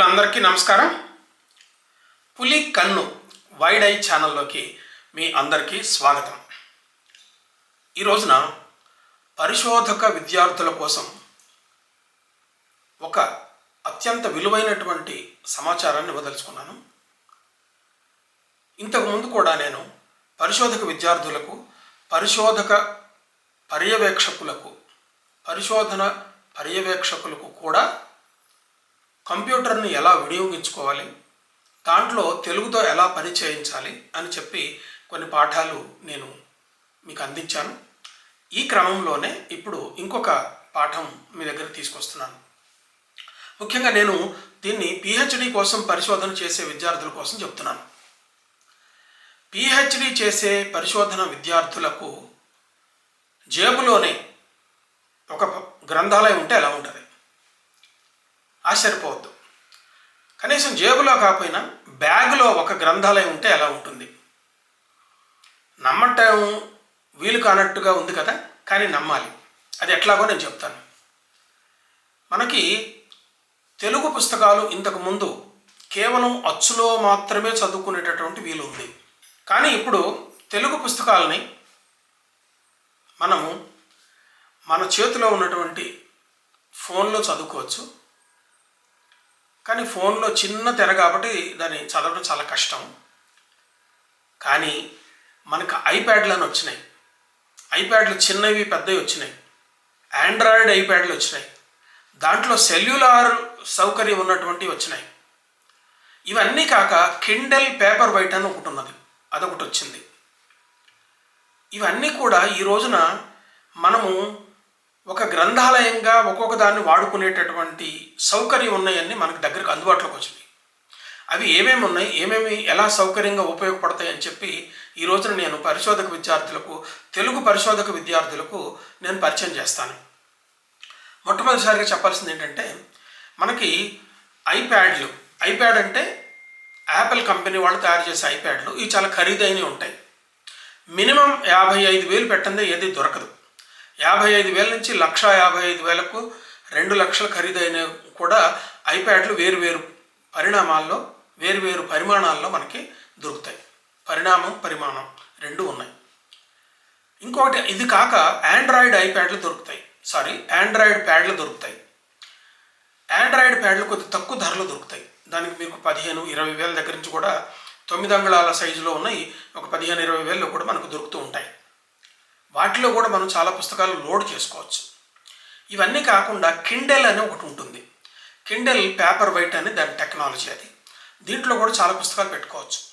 మిత్రులందరికీ నమస్కారం. పులి కన్ను వైడ్ ఐ ఛానల్లోకి మీ అందరికీ స్వాగతం. ఈ రోజున పరిశోధక విద్యార్థుల కోసం ఒక అత్యంత విలువైనటువంటి సమాచారాన్ని ఇవ్వదలుచుకున్నాను. ఇంతకుముందు కూడా నేను పరిశోధక విద్యార్థులకు పరిశోధక పర్యవేక్షకులకు పరిశోధన పర్యవేక్షకులకు కూడా కంప్యూటర్ని ఎలా వినియోగించుకోవాలి దాంట్లో తెలుగుతో ఎలా పరిచయించాలి అని చెప్పి కొన్ని పాఠాలు నేను మీకు అందించాను. ఈ క్రమంలోనే ఇప్పుడు ఇంకొక పాఠం మీ దగ్గర తీసుకొస్తున్నాను. ముఖ్యంగా నేను దీన్ని పిహెచ్డి కోసం పరిశోధన చేసే విద్యార్థుల కోసం చెప్తున్నాను. పిహెచ్డి చేసే పరిశోధన విద్యార్థులకు జేబులోనే ఒక గ్రంథాలయం ఉంటే ఎలా ఉంటుంది? ఆశ్చర్యపోవద్దు. కనీసం జేబులో కాకపోయినా బ్యాగులో ఒక గ్రంథాలయం ఉంటే ఎలా ఉంటుంది? నమ్మటం వీలు కానట్టుగా ఉంది కదా కానీ నమ్మాలి. అది ఎట్లాగో నేను చెప్తాను. మనకి తెలుగు పుస్తకాలు ఇంతకు ముందు కేవలం అచ్చులో మాత్రమే చదువుకునేటటువంటి వీలు ఉంది. కానీ ఇప్పుడు తెలుగు పుస్తకాలని మనము మన చేతిలో ఉన్నటువంటి ఫోన్లో చదువుకోవచ్చు కానీ ఫోన్లో చిన్న తెర కాబట్టి దాన్ని చదవడం చాలా కష్టం. కానీ మనకు ఐప్యాడ్లను వచ్చినాయి. ఐప్యాడ్లు చిన్నవి పెద్దవి వచ్చినాయి. ఆండ్రాయిడ్ ఐప్యాడ్లు వచ్చినాయి. దాంట్లో సెల్యులార్ సౌకర్యం ఉన్నటువంటివి వచ్చినాయి. ఇవన్నీ కాక కిండెల్ పేపర్ వైట్ అని ఒకటి ఉన్నది. అదొకటి వచ్చింది. ఇవన్నీ కూడా ఈ రోజున మనము ఒక గ్రంథాలయంగా ఒక్కొక్క దాన్ని వాడుకునేటటువంటి సౌకర్యం ఉన్నాయన్నీ మనకు దగ్గరకు అందుబాటులోకి వచ్చింది అవి ఏమేమి ఉన్నాయి ఏమేమి ఎలా సౌకర్యంగా ఉపయోగపడతాయి అని చెప్పి ఈ రోజున నేను పరిశోధక విద్యార్థులకు తెలుగు పరిశోధక విద్యార్థులకు నేను పరిచయం చేస్తాను. మొట్టమొదటిసారిగా చెప్పాల్సింది ఏంటంటే మనకి ఐప్యాడ్లు ఐప్యాడ్ అంటే యాపిల్ కంపెనీ వాళ్ళు తయారు చేసే ఐప్యాడ్లు ఇవి చాలా ఖరీదైనవి ఉంటాయి. మినిమం యాభై ఐదు వేలు పెట్టందే ఏది దొరకదు. యాభై ఐదు వేల నుంచి లక్ష యాభై ఐదు వేలకు రెండు లక్షల ఖరీదైన కూడా ఐప్యాడ్లు వేరువేరు పరిణామాల్లో వేరు వేరు పరిమాణాల్లో మనకి దొరుకుతాయి. పరిణామం పరిమాణం రెండు ఉన్నాయి. ఇంకొకటి ఇది కాక ఆండ్రాయిడ్ ఐప్యాడ్లు దొరుకుతాయి. సారీ ఆండ్రాయిడ్ ప్యాడ్లు దొరుకుతాయి. ఆండ్రాయిడ్ ప్యాడ్లు కొద్ది తక్కువ ధరలు దొరుకుతాయి. దానికి మీకు పదిహేను ఇరవై వేల దగ్గర నుంచి కూడా తొమ్మిది అంగుళాల సైజులో ఉన్నాయి. ఒక పదిహేను ఇరవై వేలలో కూడా మనకు దొరుకుతూ ఉంటాయి. వాటిలో కూడా మనం చాలా పుస్తకాలు లోడ్ చేసుకోవచ్చు. ఇవన్నీ కాకుండా కిండెల్ అని ఒకటి ఉంటుంది. కిండెల్ పేపర్ వైట్ అని దాని టెక్నాలజీ అది. దీంట్లో కూడా చాలా పుస్తకాలు పెట్టుకోవచ్చు.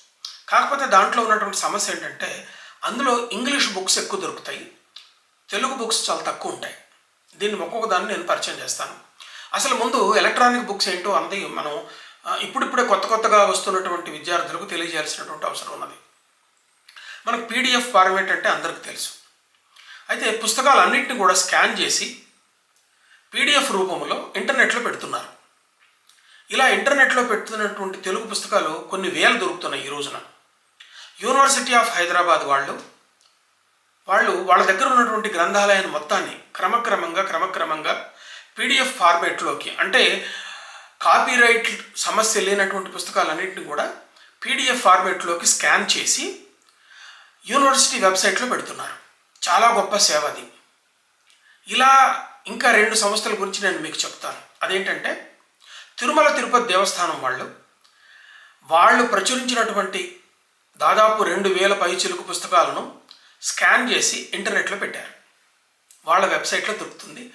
కాకపోతే దాంట్లో ఉన్నటువంటి సమస్య ఏంటంటే అందులో ఇంగ్లీష్ బుక్స్ ఎక్కువ దొరుకుతాయి. తెలుగు బుక్స్ చాలా తక్కువ ఉంటాయి. దీన్ని ఒక్కొక్క దాన్ని నేను పరిచయం చేస్తాను. అసలు ముందు ఎలక్ట్రానిక్ బుక్స్ ఏంటో అన్నది మనం ఇప్పుడిప్పుడే కొత్త కొత్తగా వస్తున్నటువంటి విద్యార్థులకు తెలియజేయాల్సినటువంటి అవసరం ఉన్నది. మనకు పీడిఎఫ్ ఫార్మేట్ అంటే అందరికీ తెలుసు. అయితే పుస్తకాలన్నింటినీ కూడా స్కాన్ చేసి పీడిఎఫ్ రూపంలో ఇంటర్నెట్లో పెడుతున్నారు. ఇలా ఇంటర్నెట్లో పెడుతున్నటువంటి తెలుగు పుస్తకాలు కొన్ని వేలు దొరుకుతున్నాయి ఈ రోజున. యూనివర్సిటీ ఆఫ్ హైదరాబాద్ వాళ్ళు వాళ్ళు వాళ్ళ దగ్గర ఉన్నటువంటి గ్రంథాలయాన్ని మొత్తాన్ని క్రమక్రమంగా క్రమక్రమంగా పీడిఎఫ్ ఫార్మేట్లోకి అంటే కాపీరైట్ సమస్య లేనటువంటి పుస్తకాలన్నింటినీ కూడా పీడిఎఫ్ ఫార్మేట్లోకి స్కాన్ చేసి యూనివర్సిటీ వెబ్సైట్లో పెడుతున్నారు. చాలా గొప్ప సేవ అది. ఇలా ఇంకా రెండు సంస్థల గురించి నేను మీకు చెప్తాను. అదేంటంటే తిరుమల తిరుపతి దేవస్థానం వాళ్ళు వాళ్ళు ప్రచురించినటువంటి దాదాపు రెండు వేల పైచిలుకు పుస్తకాలను స్కాన్ చేసి ఇంటర్నెట్లో పెట్టారు. వాళ్ళ వెబ్సైట్లో దొరుకుతుంది.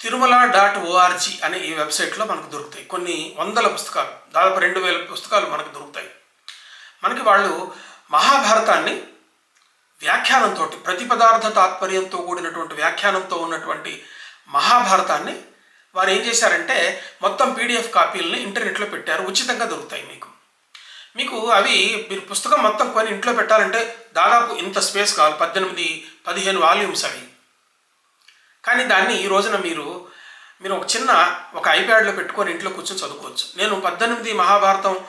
తిరుమల డాట్ ఓఆర్జీ అనే ఈ వెబ్సైట్లో మనకు దొరుకుతాయి. కొన్ని వందల పుస్తకాలు దాదాపు రెండు వేల పుస్తకాలు మనకు దొరుకుతాయి. మనకి వాళ్ళు మహాభారతాన్ని వ్యాఖ్యానంతో ప్రతిపదార్థ తాత్పర్యంతో కూడినటువంటి వ్యాఖ్యానంతో ఉన్నటువంటి మహాభారతాన్ని వారు ఏం చేశారంటే మొత్తం పీడిఎఫ్ కాపీలని ఇంటర్నెట్లో పెట్టారు ఉచితంగా దొరుకుతాయి మీకు. మీకు అవి మీరు పుస్తకం మొత్తం కొని ఇంట్లో పెట్టాలంటే దాదాపు ఇంత స్పేస్ కావాలి పద్దెనిమిది పదిహేను వాల్యూమ్స్ అవి. కానీ దాన్ని ఈ రోజున మీరు మీరు ఒక చిన్న ఒక ఐప్యాడ్లో పెట్టుకొని ఇంట్లో కూర్చొని చదువుకోవచ్చు. నేను పద్దెనిమిది మహాభారతం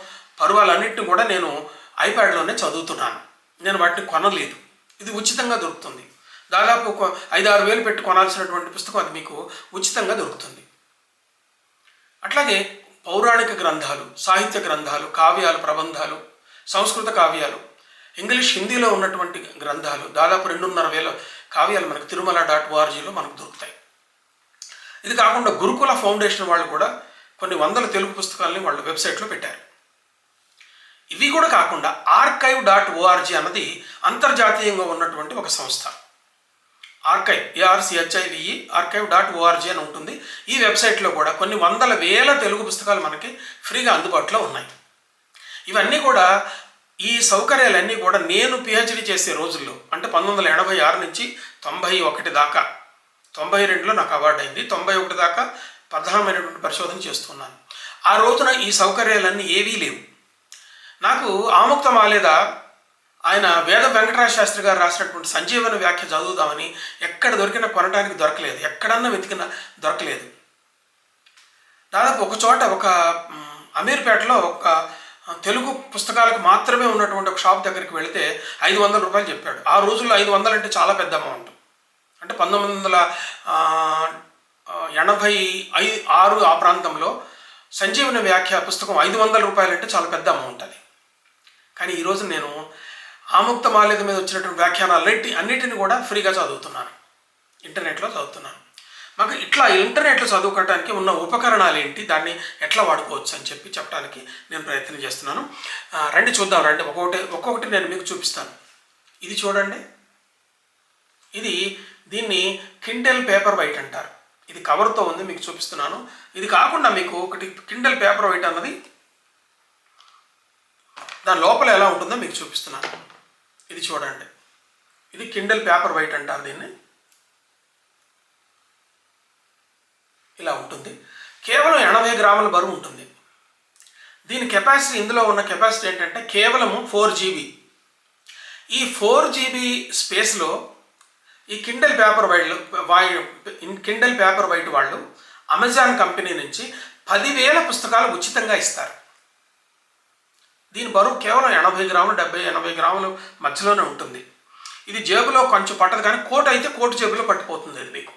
పర్వాలన్నింటిని కూడా నేను ఐప్యాడ్లోనే చదువుతున్నాను. నేను వాటిని కొనలేదు. ఇది ఉచితంగా దొరుకుతుంది. దాదాపు ఒక ఐదు ఆరు వేలు పెట్టి కొనాల్సినటువంటి పుస్తకం అది మీకు ఉచితంగా దొరుకుతుంది. అట్లాగే పౌరాణిక గ్రంథాలు సాహిత్య గ్రంథాలు కావ్యాలు ప్రబంధాలు సంస్కృత కావ్యాలు ఇంగ్లీష్ హిందీలో ఉన్నటువంటి గ్రంథాలు దాదాపు రెండున్నర వేల కావ్యాలు మనకు తిరుమల డాట్ ఓఆర్జీలో మనకు దొరుకుతాయి. ఇది కాకుండా గురుకుల ఫౌండేషన్ వాళ్ళు కూడా కొన్ని వందల తెలుగు పుస్తకాలని వాళ్ళ వెబ్సైట్లో పెట్టారు. ఇవి కూడా కాకుండా ఆర్కైవ్ డాట్ ఓఆర్జీ అన్నది అంతర్జాతీయంగా ఉన్నటువంటి ఒక సంస్థ. Archive ARCHIVE archive dot ORG అని ఉంటుంది. ఈ వెబ్సైట్లో కూడా కొన్ని వందల వేల తెలుగు పుస్తకాలు మనకి ఫ్రీగా అందుబాటులో ఉన్నాయి. ఇవన్నీ కూడా ఈ సౌకర్యాలన్నీ కూడా నేను పిహెచ్డి చేసే రోజుల్లో అంటే పంతొమ్మిది వందల ఎనభై ఆరు నుంచి తొంభై ఒకటి దాకా తొంభై రెండులో నాకు అవార్డు అయింది. తొంభై ఒకటి దాకా ప్రధానమైనటువంటి పరిశోధన చేస్తున్నాను. ఆ రోజున ఈ సౌకర్యాలన్నీ ఏవీ లేవు. నాకు ఆముక్తం మాలేద ఆయన వేద వెంకటరాజ శాస్త్రి గారు రాసినటువంటి సంజీవన వ్యాఖ్య చదువుదామని ఎక్కడ దొరికినా కొనడానికి దొరకలేదు. ఎక్కడన్నా వెతికినా దొరకలేదు. దాదాపు ఒక చోట ఒక అమీర్పేటలో ఒక తెలుగు పుస్తకాలకు మాత్రమే ఉన్నటువంటి ఒక షాప్ దగ్గరికి వెళితే ఐదు వందల రూపాయలు చెప్పాడు. ఆ రోజుల్లో ఐదు వందలు అంటే చాలా పెద్ద అమౌంట్. అంటే పంతొమ్మిది వందల ఎనభై ఐదు ఆరు ఆ ప్రాంతంలో సంజీవన వ్యాఖ్య పుస్తకం ఐదు వందల రూపాయలు అంటే చాలా పెద్ద అమౌంట్ అది. కానీ ఈరోజు నేను ఆముక్త మాల్యద మీద వచ్చినటువంటి వ్యాఖ్యానాలన్నిటి అన్నిటిని కూడా ఫ్రీగా చదువుతున్నాను. ఇంటర్నెట్లో చదువుతున్నాను. మాకు ఇట్లా ఇంటర్నెట్లో చదువుకోవడానికి ఉన్న ఉపకరణాలు ఏంటి దాన్ని ఎట్లా వాడుకోవచ్చు అని చెప్పి చెప్పడానికి నేను ప్రయత్నం చేస్తున్నాను. రండి చూద్దాం రండి. ఒక్కొక్కటి ఒక్కొక్కటి నేను మీకు చూపిస్తాను. ఇది చూడండి. ఇది దీన్ని కిండెల్ పేపర్ వైట్ అంటారు. ఇది కవర్తో ఉంది మీకు చూపిస్తున్నాను. ఇది కాకుండా మీకు ఒకటి కిండెల్ పేపర్ వైట్ అన్నది దాని లోపల ఎలా ఉంటుందో మీకు చూపిస్తున్నాను. ఇది చూడండి. ఇది కిండల్ పేపర్ వైట్ అంటారు దీన్ని. ఇలా ఉంటుంది. కేవలం ఎనభై గ్రాముల బరువు ఉంటుంది. దీని కెపాసిటీ ఇందులో ఉన్న కెపాసిటీ ఏంటంటే కేవలము ఫోర్ జీబీ. ఈ ఫోర్ జీబీ స్పేస్లో ఈ కిండల్ పేపర్ వైడ్లు వాయి కిండల్ పేపర్ వైట్ వాళ్ళు అమెజాన్ కంపెనీ నుంచి పదివేల పుస్తకాలు ఉచితంగా ఇస్తారు. దీని బరువు కేవలం ఎనభై గ్రాములు డెబ్బై ఎనభై గ్రాములు మధ్యలోనే ఉంటుంది. ఇది జేబులో కొంచెం పట్టదు కానీ కోట్ అయితే కోటు జేబులో పట్టిపోతుంది అది మీకు.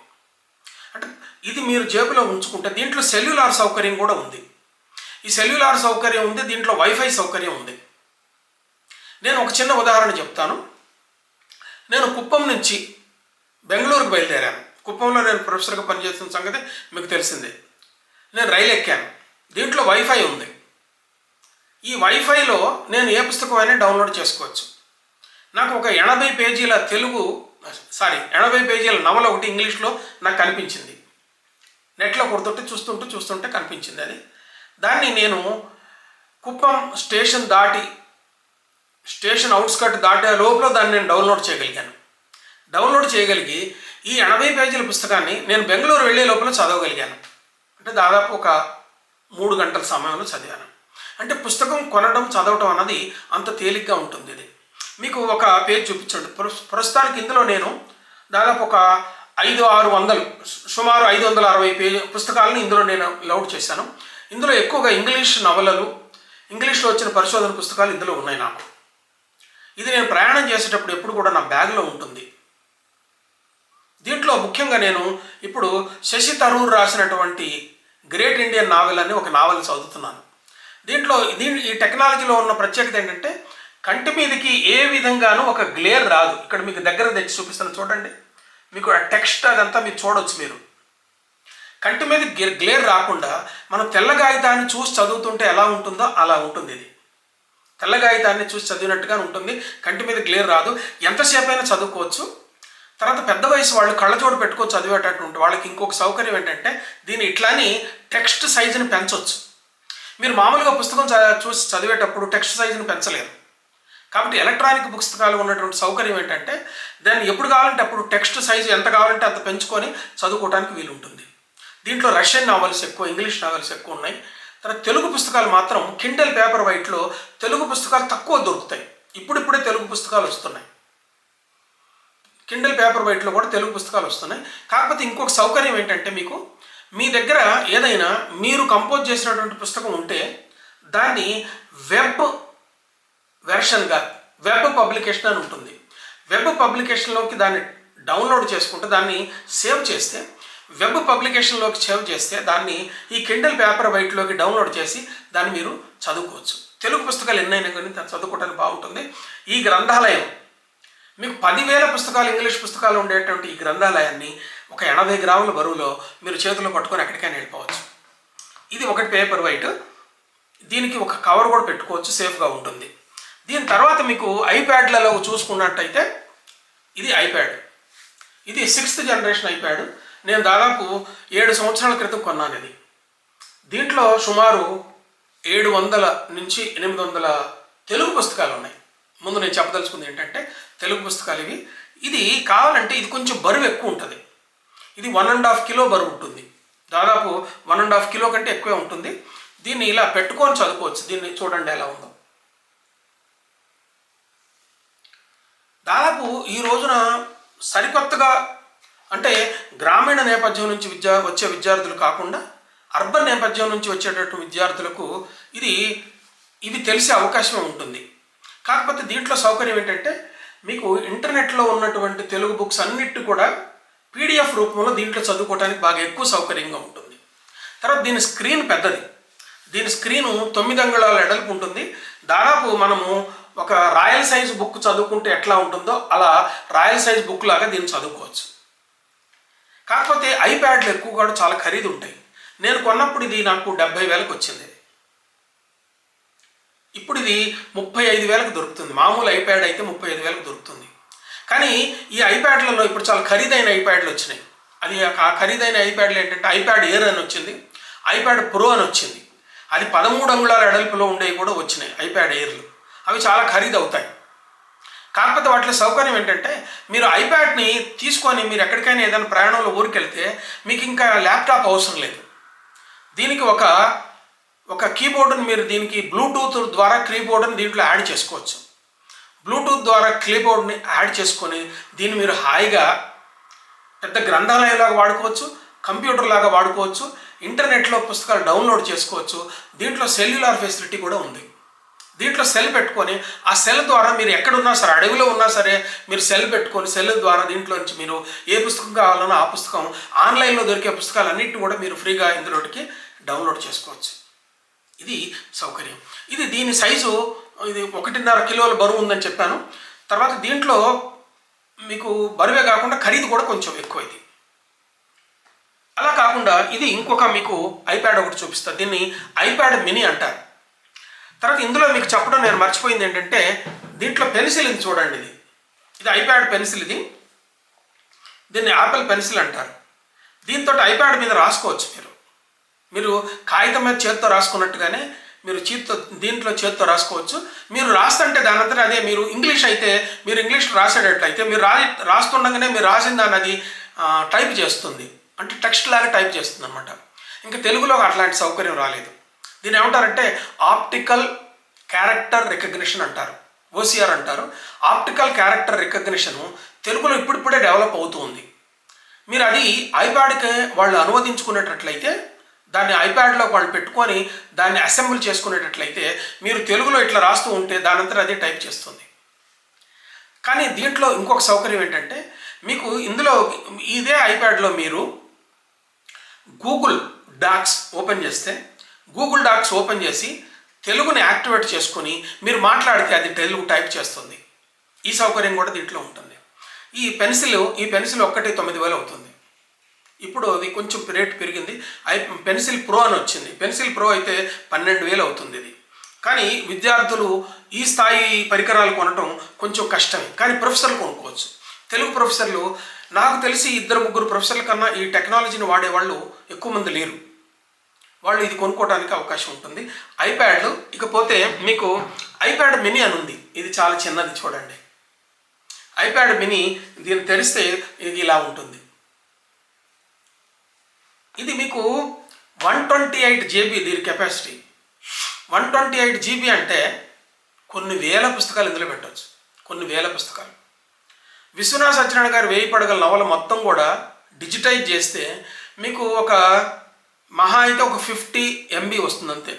అంటే ఇది మీరు జేబులో ఉంచుకుంటే దీంట్లో సెల్యులార్ సౌకర్యం కూడా ఉంది. ఈ సెల్యులార్ సౌకర్యం ఉంది దీంట్లో వైఫై సౌకర్యం ఉంది. నేను ఒక చిన్న ఉదాహరణ చెప్తాను. నేను కుప్పం నుంచి బెంగళూరుకు బయలుదేరాను. కుప్పంలో నేను ప్రొఫెసర్గా పనిచేస్తున్న సంగతి మీకు తెలిసిందే. నేను రైలు ఎక్కాను. దీంట్లో వైఫై ఉంది. ఈ వైఫైలో నేను ఏ పుస్తకమైనా డౌన్లోడ్ చేసుకోవచ్చు. నాకు ఒక ఎనభై పేజీల తెలుగు సారీ ఎనభై పేజీల నవల ఒకటి ఇంగ్లీష్లో నాకు కనిపించింది. నెట్లో కొడుతుంటే చూస్తుంటే చూస్తుంటే కనిపించింది అది. దాన్ని నేను కుప్పం స్టేషన్ దాటి స్టేషన్ అవుట్స్కట్ దాటే లోపల దాన్ని నేను డౌన్లోడ్ చేయగలిగాను. డౌన్లోడ్ చేయగలిగి ఈ ఎనభై పేజీల పుస్తకాన్ని నేను బెంగళూరు వెళ్ళే లోపల చదవగలిగాను. అంటే దాదాపు ఒక మూడు గంటల సమయంలో చదివాను. అంటే పుస్తకం కొనడం చదవటం అన్నది అంత తేలిగ్గా ఉంటుంది ఇది. మీకు ఒక పేజ్ చూపించండి. ప్రస్తుతానికి ఇందులో నేను దాదాపు ఒక ఐదు ఆరు వందలు సుమారు ఐదు వందల అరవై పేజీ పుస్తకాలను ఇందులో నేను లోడ్ చేశాను. ఇందులో ఎక్కువగా ఇంగ్లీష్ నవలలు ఇంగ్లీష్లో వచ్చిన పరిశోధన పుస్తకాలు ఇందులో ఉన్నాయి నాకు. ఇది నేను ప్రయాణం చేసేటప్పుడు ఎప్పుడు కూడా నా బ్యాగ్లో ఉంటుంది. దీంట్లో ముఖ్యంగా నేను ఇప్పుడు శశి తరూర్ రాసినటువంటి గ్రేట్ ఇండియన్ నావెల్ అని ఒక నావెల్ చదువుతున్నాను. దీంట్లో దీని ఈ టెక్నాలజీలో ఉన్న ప్రత్యేకత ఏంటంటే కంటి మీదకి ఏ విధంగానూ ఒక గ్లేర్ రాదు. ఇక్కడ మీకు దగ్గర తెచ్చి చూపిస్తాను చూడండి. మీకు ఆ టెక్స్ట్ అదంతా మీరు చూడవచ్చు మీరు. కంటి మీద గ్లేర్ రాకుండా మనం తెల్ల కాగితాన్ని చూసి చదువుతుంటే ఎలా ఉంటుందో అలా ఉంటుంది ఇది. తెల్ల కాగితాన్ని చూసి చదివినట్టుగా ఉంటుంది. కంటి మీద గ్లేర్ రాదు. ఎంతసేపు అయినా చదువుకోవచ్చు. తర్వాత పెద్ద వయసు వాళ్ళు కళ్ళజోడు పెట్టుకో చదివేటట్టు ఉంటుంది వాళ్ళకి ఇంకొక సౌకర్యం ఏంటంటే దీన్ని ఇట్లానే టెక్స్ట్ సైజుని పెంచవచ్చు మీరు మామూలుగా పుస్తకం చ- చూసి చదివేటప్పుడు టెక్స్ట్ సైజును పెంచలేరు. కాబట్టి ఎలక్ట్రానిక్ పుస్తకాలు ఉన్నటువంటి సౌకర్యం ఏంటంటే దాన్ని ఎప్పుడు కావాలంటే అప్పుడు టెక్స్ట్ సైజు ఎంత కావాలంటే అంత పెంచుకొని చదువుకోవడానికి వీలు ఉంటుంది దీంట్లో రష్యన్ నావెల్స్ ఎక్కువ ఇంగ్లీష్ నావెల్స్ ఎక్కువ ఉన్నాయి. తర్వాత తెలుగు పుస్తకాలు మాత్రం కిండల్ పేపర్ వైట్లో తెలుగు పుస్తకాలు తక్కువ దొరుకుతాయి. ఇప్పుడిప్పుడే తెలుగు పుస్తకాలు వస్తున్నాయి. కిండల్ పేపర్ వైట్లో కూడా తెలుగు పుస్తకాలు వస్తున్నాయి. కాకపోతే ఇంకొక సౌకర్యం ఏంటంటే మీకు మీ దగ్గర ఏదైనా మీరు కంపోజ్ చేసినటువంటి పుస్తకం ఉంటే దాన్ని వెబ్ వెర్షన్గా వెబ్ పబ్లికేషన్ అని ఉంటుంది. వెబ్ పబ్లికేషన్లోకి దాన్ని డౌన్లోడ్ చేసుకుంటే దాన్ని సేవ్ చేస్తే వెబ్ పబ్లికేషన్లోకి సేవ్ చేస్తే దాన్ని ఈ కిండల్ పేపర్ వైట్లోకి డౌన్లోడ్ చేసి దాన్ని మీరు చదువుకోవచ్చు. తెలుగు పుస్తకాలు ఎన్నైనా కానీ దాన్ని చదువుకోవడానికి బాగుంటుంది. ఈ గ్రంథాలయం మీకు పదివేల పుస్తకాలు ఇంగ్లీష్ పుస్తకాలు ఉండేటువంటి ఈ గ్రంథాలయాన్ని ఒక ఎనభై గ్రాముల బరువులో మీరు చేతిలో పట్టుకొని ఎక్కడికైనా వెళ్ళిపోవచ్చు. ఇది ఒకటి పేపర్ వైట్. దీనికి ఒక కవర్ కూడా పెట్టుకోవచ్చు సేఫ్గా ఉంటుంది. దీని తర్వాత మీకు ఐప్యాడ్లలో చూసుకున్నట్టయితే ఇది ఐప్యాడ్. ఇది సిక్స్త్ జనరేషన్ ఐప్యాడ్. నేను దాదాపు ఏడు సంవత్సరాల క్రితం కొన్నాను ఇది. దీంట్లో సుమారు ఏడు వందల నుంచి ఎనిమిది వందల తెలుగు పుస్తకాలు ఉన్నాయి. ముందు నేను చెప్పదలుచుకుంది ఏంటంటే తెలుగు పుస్తకాలు ఇవి. ఇది కావాలంటే ఇది కొంచెం బరువు ఎక్కువ ఉంటుంది. ఇది వన్ అండ్ హాఫ్ కిలో బరువు ఉంటుంది. దాదాపు వన్ అండ్ హాఫ్ కిలో కంటే ఎక్కువే ఉంటుంది. దీన్ని ఇలా పెట్టుకొని చదువుకోవచ్చు. దీన్ని చూడండి ఎలా ఉందో. దాదాపు ఈ రోజున సరికొత్తగా అంటే గ్రామీణ నేపథ్యం నుంచి విద్యా వచ్చే విద్యార్థులు కాకుండా అర్బన్ నేపథ్యం నుంచి వచ్చేటటువంటి విద్యార్థులకు ఇది ఇవి తెలిసే అవకాశం ఉంటుంది. కాకపోతే దీంట్లో సౌకర్యం ఏంటంటే మీకు ఇంటర్నెట్లో ఉన్నటువంటి తెలుగు బుక్స్ అన్నిటి కూడా పీడిఎఫ్ రూపంలో దీంట్లో చదువుకోవడానికి బాగా ఎక్కువ సౌకర్యంగా ఉంటుంది. తర్వాత దీని స్క్రీన్ పెద్దది. దీని స్క్రీను తొమ్మిది అంగుళాల ఎడల్పు ఉంటుంది. దాదాపు మనము ఒక రాయల్ సైజ్ బుక్ చదువుకుంటే ఎట్లా ఉంటుందో అలా రాయల్ సైజ్ బుక్ లాగా దీన్ని చదువుకోవచ్చు. కాకపోతే ఐప్యాడ్లు ఎక్కువ కూడా చాలా ఖరీదు ఉంటాయి. నేను కొన్నప్పుడు ఇది నాకు డెబ్బై వేలకు వచ్చింది. ఇప్పుడు ఇది ముప్పై ఐదు వేలకు దొరుకుతుంది. మామూలు ఐప్యాడ్ అయితే ముప్పై ఐదు వేలకు దొరుకుతుంది. కానీ ఈ ఐప్యాడ్లలో ఇప్పుడు చాలా ఖరీదైన ఐప్యాడ్లు వచ్చినాయి. అది ఆ ఖరీదైన ఐప్యాడ్లు ఏంటంటే ఐప్యాడ్ ఎయిర్ అని వచ్చింది ఐప్యాడ్ ప్రో అని వచ్చింది. అది పదమూడు అంగుళాల ఎడల్పులో ఉండేవి కూడా వచ్చినాయి ఐప్యాడ్ ఎయిర్లు. అవి చాలా ఖరీదు అవుతాయి కాకపోతే వాటిలో సౌకర్యం ఏంటంటే మీరు ఐప్యాడ్ని తీసుకొని మీరు ఎక్కడికైనా ఏదైనా ప్రయాణంలో ఊరికెళ్తే మీకు ఇంకా ల్యాప్టాప్ అవసరం లేదు. దీనికి ఒక ఒక కీబోర్డుని మీరు దీనికి బ్లూటూత్ ద్వారా కీబోర్డుని దీంట్లో యాడ్ చేసుకోవచ్చు. బ్లూటూత్ ద్వారా కీబోర్డ్ని యాడ్ చేసుకొని దీన్ని మీరు హాయిగా పెద్ద గ్రంథాలయంలాగా వాడుకోవచ్చు కంప్యూటర్ లాగా వాడుకోవచ్చు ఇంటర్నెట్లో పుస్తకాలు డౌన్లోడ్ చేసుకోవచ్చు. దీంట్లో సెల్యులార్ ఫెసిలిటీ కూడా ఉంది. దీంట్లో సెల్ పెట్టుకొని ఆ సెల్ ద్వారా మీరు ఎక్కడున్నా సరే అడవిలో ఉన్నా సరే మీరు సెల్ పెట్టుకొని సెల్ ద్వారా దీంట్లో నుంచి మీరు ఏ పుస్తకం కావాలన్నా ఆ పుస్తకం ఆన్లైన్లో దొరికే పుస్తకాలన్నింటినీ కూడా మీరు ఫ్రీగా ఇందులోకి డౌన్లోడ్ చేసుకోవచ్చు. ఇది సౌకర్యం. ఇది దీని సైజు ఇది ఒకటిన్నర కిలోల బరువు ఉందని చెప్పాను. తర్వాత దీంట్లో మీకు బరువే కాకుండా ఖరీదు కూడా కొంచెం ఎక్కువ ఇది అలా కాకుండా ఇది ఇంకొక మీకు ఐప్యాడ్ ఒకటి చూపిస్తాను దీన్ని ఐప్యాడ్ మినీ అంటారు. తర్వాత ఇందులో మీకు చెప్పడం నేను మర్చిపోయింది ఏంటంటే దీంట్లో పెన్సిల్ ఇది చూడండి ఇది. ఇది ఐప్యాడ్ పెన్సిల్ ఇది. దీన్ని యాపిల్ పెన్సిల్ అంటారు. దీంతో ఐప్యాడ్ మీద రాసుకోవచ్చు మీరు. మీరు కాగితం మీద చేత్తో రాసుకున్నట్టుగానే మీరు చేత్తో దీంట్లో చేత్తో రాసుకోవచ్చు. మీరు రాస్తుంటే దాని అంతా అదే మీరు ఇంగ్లీష్ అయితే మీరు ఇంగ్లీష్ రాసేటట్లయితే మీరు రా రాస్తుండగానే మీరు రాసిన దాన్ని అది టైప్ చేస్తుంది. అంటే టెక్స్ట్ లాగా టైప్ చేస్తుంది అనమాట ఇంకా తెలుగులో అట్లాంటి సౌకర్యం రాలేదు. దీన్ని ఏమంటారంటే ఆప్టికల్ క్యారెక్టర్ రికగ్నిషన్ అంటారు. ఓసీఆర్ అంటారు. ఆప్టికల్ క్యారెక్టర్ రికగ్నిషన్ తెలుగులో ఇప్పుడిప్పుడే డెవలప్ అవుతుంది మీరు అది ఐప్యాడ్కి వాళ్ళు అనువదించుకునేటట్లయితే దాన్ని ఐప్యాడ్లో వాళ్ళు పెట్టుకొని దాన్ని అసెంబుల్ చేసుకునేటట్లయితే మీరు తెలుగులో ఇట్లా రాస్తూ ఉంటే దానంతా అదే టైప్ చేస్తుంది. కానీ దీంట్లో ఇంకొక సౌకర్యం ఏంటంటే మీకు ఇందులో ఇదే ఐప్యాడ్లో మీరు గూగుల్ డాక్స్ ఓపెన్ చేస్తే గూగుల్ డాక్స్ ఓపెన్ చేసి తెలుగుని యాక్టివేట్ చేసుకొని మీరు మాట్లాడితే అది తెలుగు టైప్ చేస్తుంది. ఈ సౌకర్యం కూడా దీంట్లో ఉంటుంది. ఈ పెన్సిల్ ఈ పెన్సిల్ ఒక్కటి తొమ్మిది వేలు అవుతుంది. ఇప్పుడు అది కొంచెం రేట్ పెరిగింది. ఐ పెన్సిల్ ప్రో అని వచ్చింది. పెన్సిల్ ప్రో అయితే పన్నెండు వేలు అవుతుంది ఇది. కానీ విద్యార్థులు ఈ స్థాయి పరికరాలు కొనటం కొంచెం కష్టమే. కానీ ప్రొఫెసర్లు కొనుక్కోవచ్చు. తెలుగు ప్రొఫెసర్లు నాకు తెలిసి ఇద్దరు ముగ్గురు ప్రొఫెసర్ల కన్నా ఈ టెక్నాలజీని వాడేవాళ్ళు ఎక్కువ మంది లేరు. వాళ్ళు ఇది కొనుక్కోవడానికి అవకాశం ఉంటుంది. ఐప్యాడ్లు ఇకపోతే మీకు ఐప్యాడ్ మినీ అని ఉంది. ఇది చాలా చిన్నది చూడండి. ఐప్యాడ్ మినీ దీన్ని తెరిస్తే ఇది ఇలా ఉంటుంది. ఇది మీకు వన్ ట్వంటీ ఎయిట్ జీబీ దీని capacity. One twenty eight GB అంటే కొన్ని వేల పుస్తకాలు ఇందులో పెట్టవచ్చు కొన్ని వేల పుస్తకాలు. విశ్వనాథ సత్యనారాయణ గారు వేయి పడగల నవల మొత్తం కూడా డిజిటైజ్ చేస్తే మీకు ఒక మహా అయితే ఒక ఫిఫ్టీ ఎంబీ వస్తుంది అంతే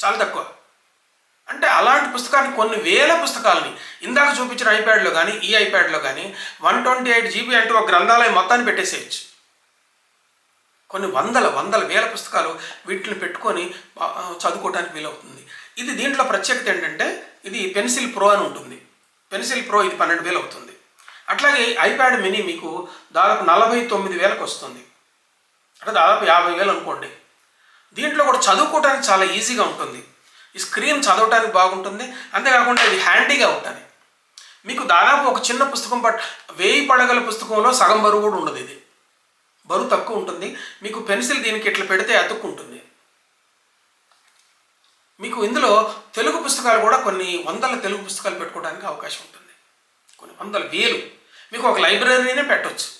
చాలా తక్కువ. అంటే అలాంటి పుస్తకాన్ని కొన్ని వేల పుస్తకాలని ఇందాక చూపించిన ఐప్యాడ్లో కానీ ఈ ఐప్యాడ్లో కానీ వన్ ట్వంటీ ఎయిట్ జీబీ అంటే ఒక గ్రంథాలయం మొత్తాన్ని పెట్టేసేయచ్చు. కొన్ని వందల వందల వేల పుస్తకాలు వీటిని పెట్టుకొని ఆ, చదువుకోవడానికి వీలవుతుంది. ఇది దీంట్లో ప్రత్యేకత ఏంటంటే ఇది పెన్సిల్ ప్రో అని ఉంటుంది. పెన్సిల్ ప్రో ఇది పన్నెండు వేలు అవుతుంది. అట్లాగే ఐప్యాడ్ మినీ మీకు దాదాపు నలభై తొమ్మిది వేలకు వస్తుంది. అంటే దాదాపు యాభై వేలు అనుకోండి. దీంట్లో కూడా చదువుకోవడానికి చాలా ఈజీగా ఉంటుంది. ఈ స్క్రీన్ చదవటానికి బాగుంటుంది. అంతేకాకుండా ఇది హ్యాండీగా ఉంటుంది. మీకు దాదాపు ఒక చిన్న పుస్తకం పట్ వేయి పడగల పుస్తకంలో సగం బరువు కూడా ఉండదు ఇది. బరువు తక్కువ ఉంటుంది. మీకు పెన్సిల్ దీనికి ఇట్లా పెడితే అతుక్కుంటుంది. మీకు ఇందులో తెలుగు పుస్తకాలు కూడా కొన్ని వందల తెలుగు పుస్తకాలు పెట్టుకోవడానికి అవకాశం ఉంటుంది. కొన్ని వందల వేలు. మీకు ఒక లైబ్రరీనే పెట్టొచ్చు.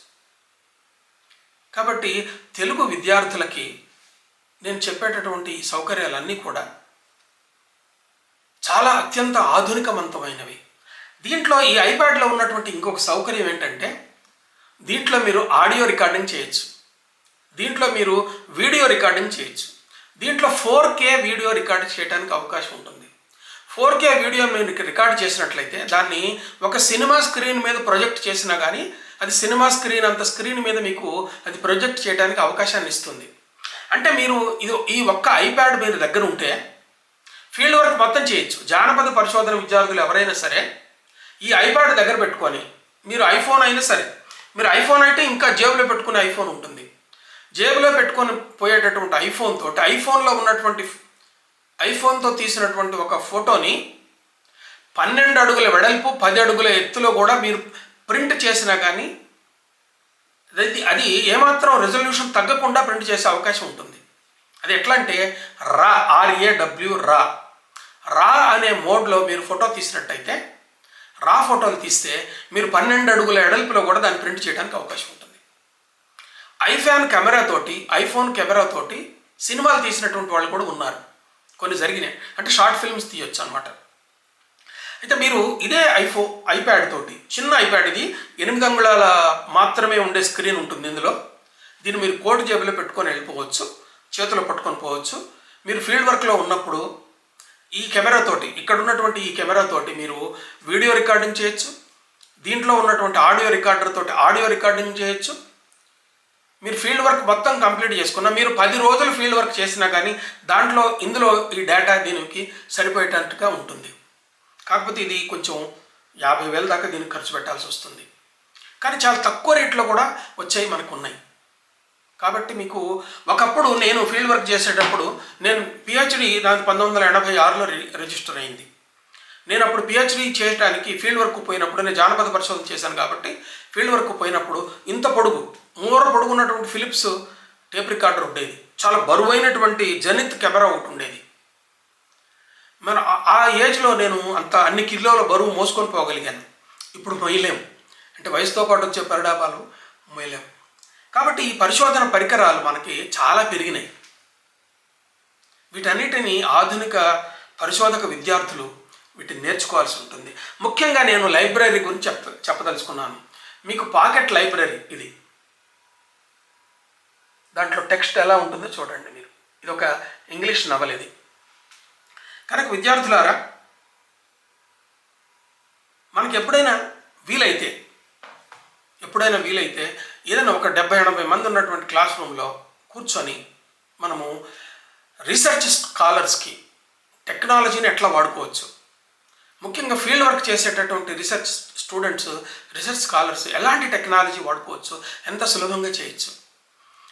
కాబట్టి తెలుగు విద్యార్థులకి నేను చెప్పేటటువంటి సౌకర్యాలన్నీ కూడా చాలా అత్యంత ఆధునికవంతమైనవి. దీంట్లో ఈ ఐప్యాడ్లో ఉన్నటువంటి ఇంకొక సౌకర్యం ఏంటంటే దీంట్లో మీరు ఆడియో రికార్డింగ్ చేయొచ్చు. దీంట్లో మీరు వీడియో రికార్డింగ్ చేయొచ్చు. దీంట్లో ఫోర్ కే వీడియో రికార్డ్ చేయడానికి అవకాశం ఉంటుంది. ఫోర్ కే వీడియో మీరు రికార్డ్ చేసినట్లయితే దాన్ని ఒక సినిమా స్క్రీన్ మీద ప్రొజెక్ట్ చేసినా కానీ అది సినిమా స్క్రీన్ అంత స్క్రీన్ మీద మీకు అది ప్రొజెక్ట్ చేయడానికి అవకాశాన్ని ఇస్తుంది. అంటే మీరు ఇది ఈ ఒక్క ఐప్యాడ్ మీరు దగ్గర ఉంటే ఫీల్డ్ వర్క్ మొత్తం చేయొచ్చు. జానపద పరిశోధన విద్యార్థులు ఎవరైనా సరే ఈ ఐప్యాడ్ దగ్గర పెట్టుకొని మీరు ఐఫోన్ అయినా సరే మీరు ఐఫోన్ అయితే ఇంకా జేబులో పెట్టుకునే ఐఫోన్ ఉంటుంది. జేబులో పెట్టుకొని పోయేటటువంటి ఐఫోన్ తోటి ఐఫోన్లో ఉన్నటువంటి ఐఫోన్తో తీసినటువంటి ఒక ఫోటోని పన్నెండు అడుగుల వెడల్పు పది అడుగుల ఎత్తులో కూడా మీరు ప్రింట్ చేసినా కానీ అది అది ఏమాత్రం రెజల్యూషన్ తగ్గకుండా ప్రింట్ చేసే అవకాశం ఉంటుంది. అది ఎట్లా అంటే రా ఆర్ఏడబ్ల్యూ రా. రా అనే మోడ్లో మీరు ఫోటో తీసినట్టయితే రా ఫోటోలు తీస్తే మీరు పన్నెండు అడుగుల ఎడల్పులో కూడా దాన్ని ప్రింట్ చేయడానికి అవకాశం ఉంటుంది. ఐఫాన్ కెమెరా తోటి ఐఫోన్ కెమెరా తోటి సినిమాలు తీసినటువంటి వాళ్ళు కూడా ఉన్నారు. కొన్ని జరిగినాయి. అంటే షార్ట్ ఫిల్మ్స్ తీయొచ్చు అనమాట అయితే మీరు ఇదే ఐఫో ఐప్యాడ్ తోటి చిన్న ఐప్యాడ్ ఇది ఎనిమిది అంగుళాల మాత్రమే ఉండే స్క్రీన్ ఉంటుంది ఇందులో. దీన్ని మీరు కోటు జేబులో పెట్టుకొని వెళ్ళిపోవచ్చు చేతిలో పట్టుకొని పోవచ్చు. మీరు ఫీల్డ్ వర్క్లో ఉన్నప్పుడు ఈ కెమెరా తోటి ఇక్కడ ఉన్నటువంటి ఈ కెమెరా తోటి మీరు వీడియో రికార్డింగ్ చేయొచ్చు. దీంట్లో ఉన్నటువంటి ఆడియో రికార్డర్ తోటి ఆడియో రికార్డింగ్ చేయొచ్చు. మీరు ఫీల్డ్ వర్క్ మొత్తం కంప్లీట్ చేసుకున్న మీరు పది రోజులు ఫీల్డ్ వర్క్ చేసినా కానీ దాంట్లో ఇందులో ఈ డేటా దీనికి సరిపోయేటట్టుగా ఉంటుంది. కాకపోతే ఇది కొంచెం యాభై వేల దాకా దీనికి ఖర్చు పెట్టాల్సి వస్తుంది. కానీ చాలా తక్కువ రేట్లో కూడా వచ్చాయి మనకు ఉన్నాయి. కాబట్టి మీకు ఒకప్పుడు నేను ఫీల్డ్ వర్క్ చేసేటప్పుడు నేను పిహెచ్డి దాని పంతొమ్మిది వందల ఎనభై ఆరులో రిజిస్టర్ అయింది. నేను అప్పుడు పిహెచ్డి చేయడానికి ఫీల్డ్ వర్క్ పోయినప్పుడు నేను జానపద పరిశోధన చేశాను కాబట్టి ఫీల్డ్ వర్క్ పోయినప్పుడు ఇంత పొడుగు మూర పొడుగు ఉన్నటువంటి ఫిలిప్స్ టేప్ రికార్డర్ ఉండేది. చాలా బరువైనటువంటి జనిత్ కెమెరా ఒకటి ఉండేది. మరి ఆ- ఆ ఏజ్లో నేను అంత అన్ని కిలోల బరువు మోసుకొని పోగలిగాను. ఇప్పుడు మొయ్యలేము అంటే వయసుతో పాటు వచ్చే పరిణామాలు మొయ్యలేము కాబట్టి ఈ పరిశోధన పరికరాలు మనకి చాలా పెరిగినాయి. వీటన్నిటిని ఆధునిక పరిశోధక విద్యార్థులు వీటిని నేర్చుకోవాల్సి ఉంటుంది. ముఖ్యంగా నేను లైబ్రరీ గురించి చెప్ప చెప్పదలుచుకున్నాను. మీకు పాకెట్ లైబ్రరీ ఇది. దాంట్లో టెక్స్ట్ ఎలా ఉంటుందో చూడండి మీరు. ఇది ఒక ఇంగ్లీష్ నవల్ ఇది. కనుక విద్యార్థులారా మనకి ఎప్పుడైనా వీలైతే ఎప్పుడైనా వీలైతే ఏదైనా ఒక డెబ్బై ఎనభై మంది ఉన్నటువంటి క్లాస్ రూమ్లో కూర్చొని మనము రీసెర్చ్ స్కాలర్స్కి టెక్నాలజీని ఎట్లా వాడుకోవచ్చు? ముఖ్యంగా ఫీల్డ్ వర్క్ చేసేటటువంటి రీసెర్చ్ స్టూడెంట్స్ రీసెర్చ్ స్కాలర్స్ ఎలాంటి టెక్నాలజీ వాడుకోవచ్చు? ఎంత సులభంగా చేయొచ్చు?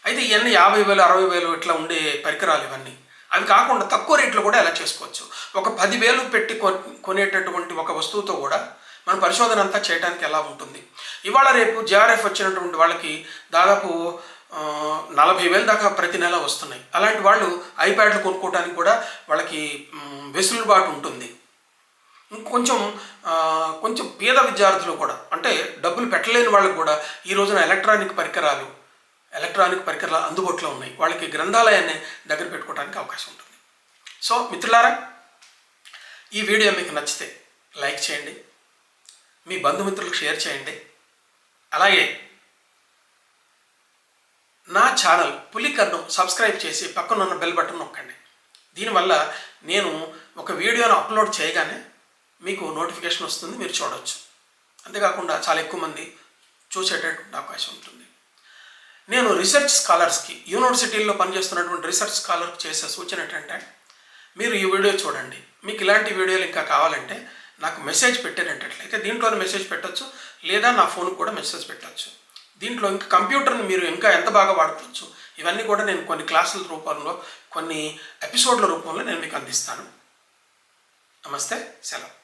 అయితే ఇవన్నీ యాభై వేలు అరవై వేలు ఇట్లా ఉండే పరికరాలు ఇవన్నీ అవి కాకుండా తక్కువ రేట్లో కూడా ఎలా చేసుకోవచ్చు? ఒక పదివేలు పెట్టి కొ కొనేటటువంటి ఒక వస్తువుతో కూడా మన పరిశోధన అంతా చేయడానికి ఎలా ఉంటుంది? ఇవాళ రేపు జేఆర్ఎఫ్ వచ్చినటువంటి వాళ్ళకి దాదాపు నలభై వేలు దాకా ప్రతి నెల వస్తున్నాయి. అలాంటి వాళ్ళు ఐప్యాడ్లు కొనుక్కోవడానికి కూడా వాళ్ళకి వెసులుబాటు ఉంటుంది. ఇంకొంచెం కొంచెం పేద విద్యార్థులు కూడా అంటే డబ్బులు పెట్టలేని వాళ్ళకు కూడా ఈ రోజున ఎలక్ట్రానిక్ పరికరాలు ఎలక్ట్రానిక్ పరికరాలు అందుబాటులో ఉన్నాయి. వాళ్ళకి గ్రంథాలయాన్ని దగ్గర పెట్టుకోవడానికి అవకాశం ఉంటుంది. సో మిత్రులారా ఈ వీడియో మీకు నచ్చితే లైక్ చేయండి. మీ బంధుమిత్రులకు షేర్ చేయండి. అలాగే నా ఛానల్ పులికన్ను సబ్స్క్రైబ్ చేసి పక్కన ఉన్న బెల్ బటన్ నొక్కండి. దీనివల్ల నేను ఒక వీడియోను అప్లోడ్ చేయగానే మీకు నోటిఫికేషన్ వస్తుంది మీరు చూడవచ్చు అంతేకాకుండా చాలా ఎక్కువ మంది చూసేటటువంటి అవకాశం ఉంటుంది. నేను రీసెర్చ్ స్కాలర్స్కి యూనివర్సిటీల్లో పనిచేస్తున్నటువంటి రీసెర్చ్ స్కాలర్కి చేసే సూచన ఏంటంటే మీరు ఈ వీడియో చూడండి. మీకు ఇలాంటి వీడియోలు ఇంకా కావాలంటే నాకు మెసేజ్ పెట్టారంటట్లయితే దీంట్లోనే మెసేజ్ పెట్టొచ్చు. లేదా నా ఫోన్కి కూడా మెసేజ్ పెట్టచ్చు. దీంట్లో ఇంకా కంప్యూటర్ని మీరు ఇంకా ఎంత బాగా వాడుకోవచ్చు ఇవన్నీ కూడా నేను కొన్ని క్లాసుల రూపంలో కొన్ని ఎపిసోడ్ల రూపంలో నేను మీకు అందిస్తాను. నమస్తే సెలవు.